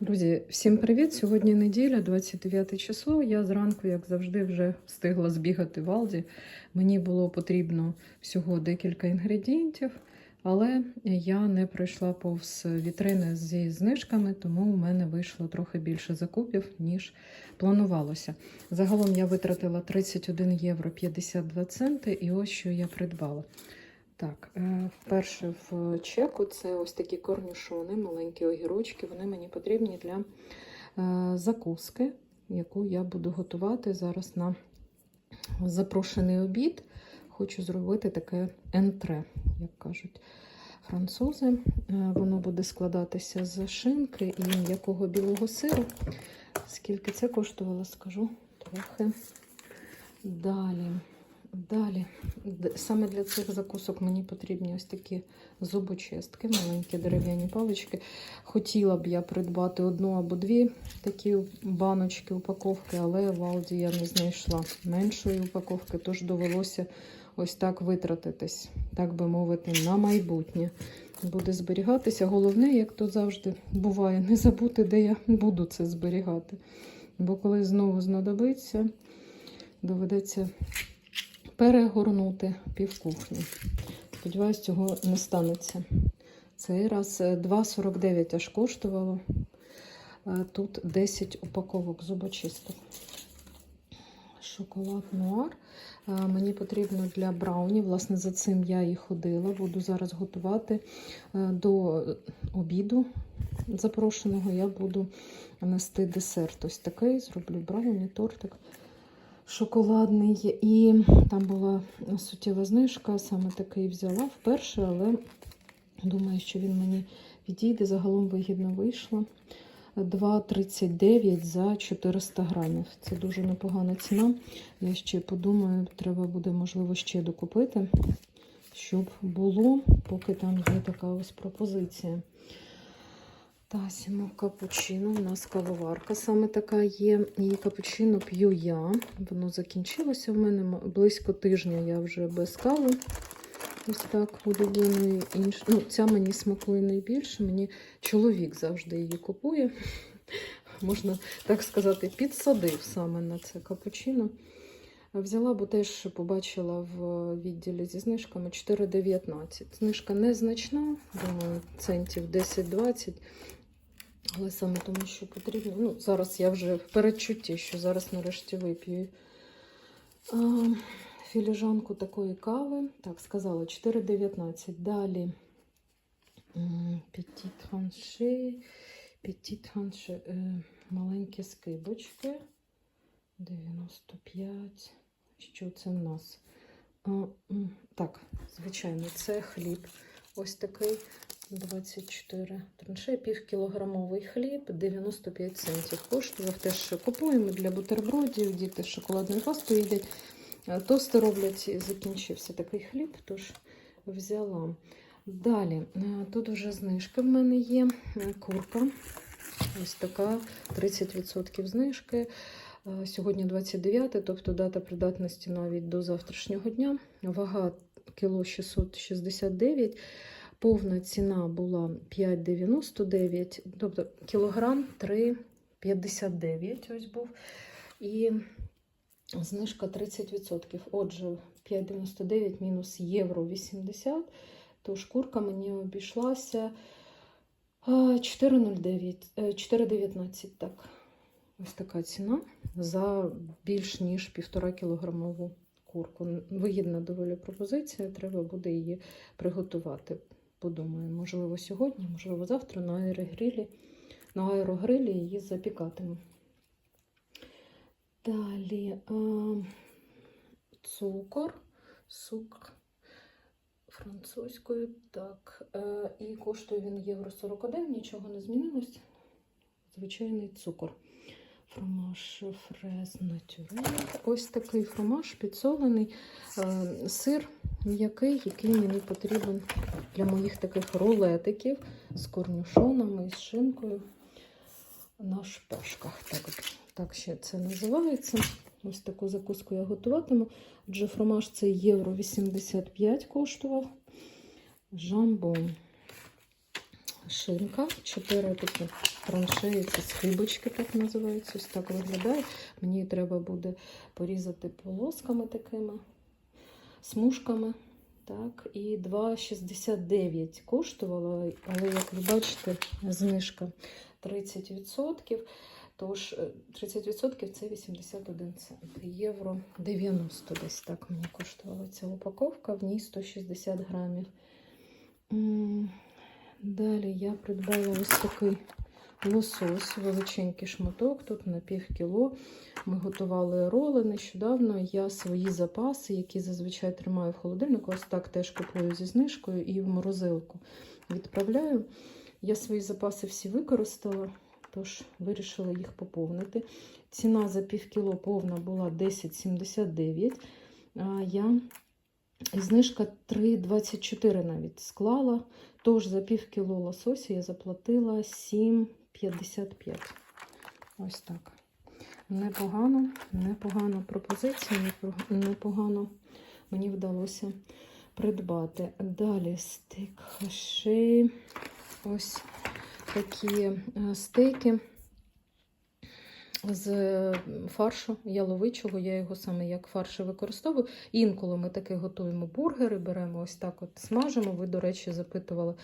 Друзі, всім привіт! Сьогодні неділя, 29 число. Я зранку, як завжди, вже встигла збігати в Алді. Мені було потрібно всього декілька інгредієнтів, але я не пройшла повз вітрини зі знижками, тому у мене вийшло трохи більше закупів, ніж планувалося. Загалом я витратила 31 євро 52 центи, і ось що я придбала. Так, е, вперше в чеку це ось такі корнюшони, маленькі огірочки. Вони мені потрібні для е, закуски, яку я буду готувати зараз на запрошений обід. Хочу зробити таке ентре, як кажуть французи. Е, Воно буде складатися з шинки і м'якого білого сиру. Скільки це коштувало, скажу трохи. Далі. Далі, саме для цих закусок мені потрібні ось такі зубочистки, маленькі дерев'яні палички. Хотіла б я придбати одну або дві такі баночки, упаковки, але в Алді я не знайшла меншої упаковки, тож довелося ось так витратитись, так би мовити, на майбутнє. Буде зберігатися. Головне, як то завжди буває, не забути, де я буду це зберігати. Бо коли знову знадобиться, доведеться перегорнути півкухні. Сподіваюсь, цього не станеться. Цей раз е, 2,49 аж коштувало. Е, Тут 10 упаковок зубочисток. Шоколад нуар. Е, Мені потрібно для брауні. Власне, за цим я і ходила. Буду зараз готувати е, до обіду запрошеного. Я буду нести десерт. Ось такий. Зроблю брауні, тортик шоколадний. І там була суттєва знижка, саме такий взяла вперше, але думаю, що він мені відійде. Загалом вигідно вийшло. 2,39 за 400 грамів. Це дуже непогана ціна. Я ще подумаю, треба буде, можливо, ще докупити, щоб було, поки там є така ось пропозиція. Тасімо капучино. У нас кавоварка саме така є. І капучино п'ю я. Воно закінчилося в мене близько тижня. Я вже без кави. Ось так улюбленої інш... Ну, ця мені смакує найбільше. Мені чоловік завжди її купує. Можна так сказати, підсадив саме на це капучино. Взяла, бо теж побачила в відділі зі знижками 4,19. Знижка незначна, думаю, центів 10-20. Але саме тому, що потрібно. Ну, зараз я вже в передчутті, що зараз нарешті вип'ю а, філіжанку такої кави. Так, сказала 4,19. Далі Tranché, Petit е, маленькі скибочки. 95. Що це в нас? А, так, звичайно, це хліб. Ось такий 24 транше, півкілограмовий хліб, 95 центів. Коштував теж купуємо для бутербродів, діти з шоколадною пастою їдять. А, Тости роблять, і закінчився такий хліб, тож взяла. Далі, е, тут вже знижка в мене є. е, Курка. Ось така 30% знижки. Е, Сьогодні 29, тобто дата придатності навіть до завтрашнього дня. Вага кіло 669. Повна ціна була 5,99, тобто кілограм 3,59 ось був. І знижка 30%. Отже, 5,99 мінус євро 80, то шкурка мені обійшлася 4,09, е, 4,19, так. Ось така ціна за більш ніж півтора кілограмову курку. Вигідна доволі пропозиція, треба буде її приготувати. Подумаю, можливо, сьогодні, можливо, завтра на аерогрилі, на аерогрилі її запікатиму. Далі цукор, цукр французькою, так. е, І коштує він євро 41, нічого не змінилось. Звичайний цукор. Фромаж фрез натюрель. Ось такий фромаж підсолений е, сир м'який, який мені потрібен для моїх таких рулетиків з корнюшонами і з шинкою на шпажках. Так, так ще це називається. Ось таку закуску я готуватиму. Отже, фромаж це євро 85 коштував. Жамбон. Шинка. Чотири такі траншеї, це схибочки так називаються. Ось так виглядає. Мені треба буде порізати полосками такими, смужками. Так, і 2,69 коштувала, але як ви бачите, знижка 30%. Тож е, 30% це 81 цент. Євро 90 десь так мені коштувала ця упаковка, в ній 160 грамів. Далі я придбала ось такий лосось, величенький шматок, тут на пів кіло. Ми готували роли нещодавно. Я свої запаси, які зазвичай тримаю в холодильнику, ось так теж купую зі знижкою і в морозилку відправляю. Я свої запаси всі використала, тож вирішила їх поповнити. Ціна за пів кіло повна була 10,79. А я і знижка 3,24 навіть склала. Тож за пів кіло лосося я заплатила 7,55. Ось так. Непогано, непогана пропозиція, непогано мені вдалося придбати. Далі стейк хаши. Ось такі е, стейки з фаршу яловичого. Я його саме як фарш використовую. Інколи ми таки готуємо бургери, беремо ось так от смажимо. Ви, до речі, запитували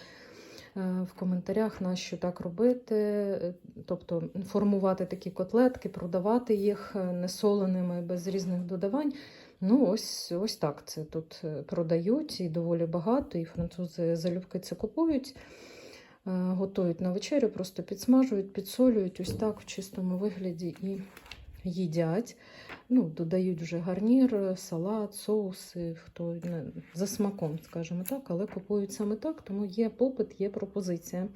е, в коментарях, на що так робити. Е, Тобто формувати такі котлетки, продавати їх е, несоленими, без різних додавань. Ну, ось, ось так це тут продають і доволі багато, і французи залюбки це купують. Е, Готують на вечерю, просто підсмажують, підсолюють ось так в чистому вигляді і їдять. Ну, додають вже гарнір, салат, соуси, хто за смаком, скажімо так, але купують саме так, тому є попит, є пропозиція.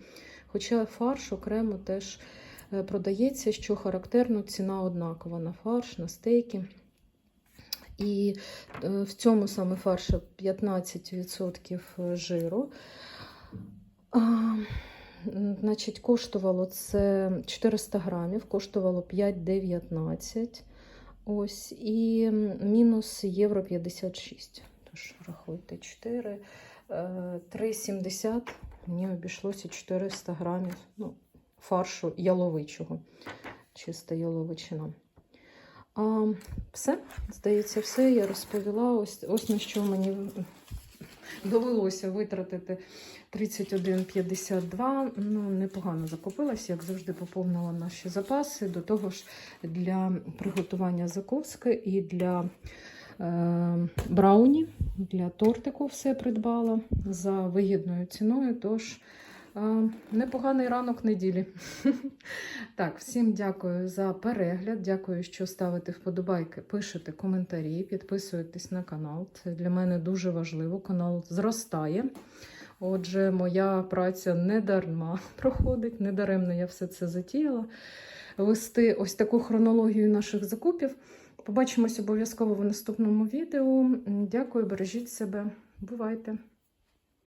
Хоча фарш окремо теж е, продається, що характерно, ціна однакова на фарш, на стейки. І е, в цьому саме фарші 15% жиру. Значить, коштувало це 400 грамів, коштувало 5,19. Ось, і мінус євро 56. Тож, рахуйте, 4, е, 3,70. Мені обійшлося 400 грамів ну, фаршу яловичого. Чиста яловичина. А, все, здається, все. Я розповіла. Ось, ось на що мені довелося витратити 31,52. Ну, непогано закупилася, як завжди, поповнила наші запаси. До того ж, для приготування закуски і для е, брауні, для тортику все придбала за вигідною ціною. Тож, непоганий ранок неділі. Так, всім дякую за перегляд. Дякую, що ставите вподобайки, пишете коментарі, підписуєтесь на канал. Це для мене дуже важливо. Канал зростає. Отже, моя праця не дарма проходить, не даремно я все це затіяла. Вести ось таку хронологію наших закупів. Побачимось обов'язково в наступному відео. Дякую, бережіть себе. Бувайте!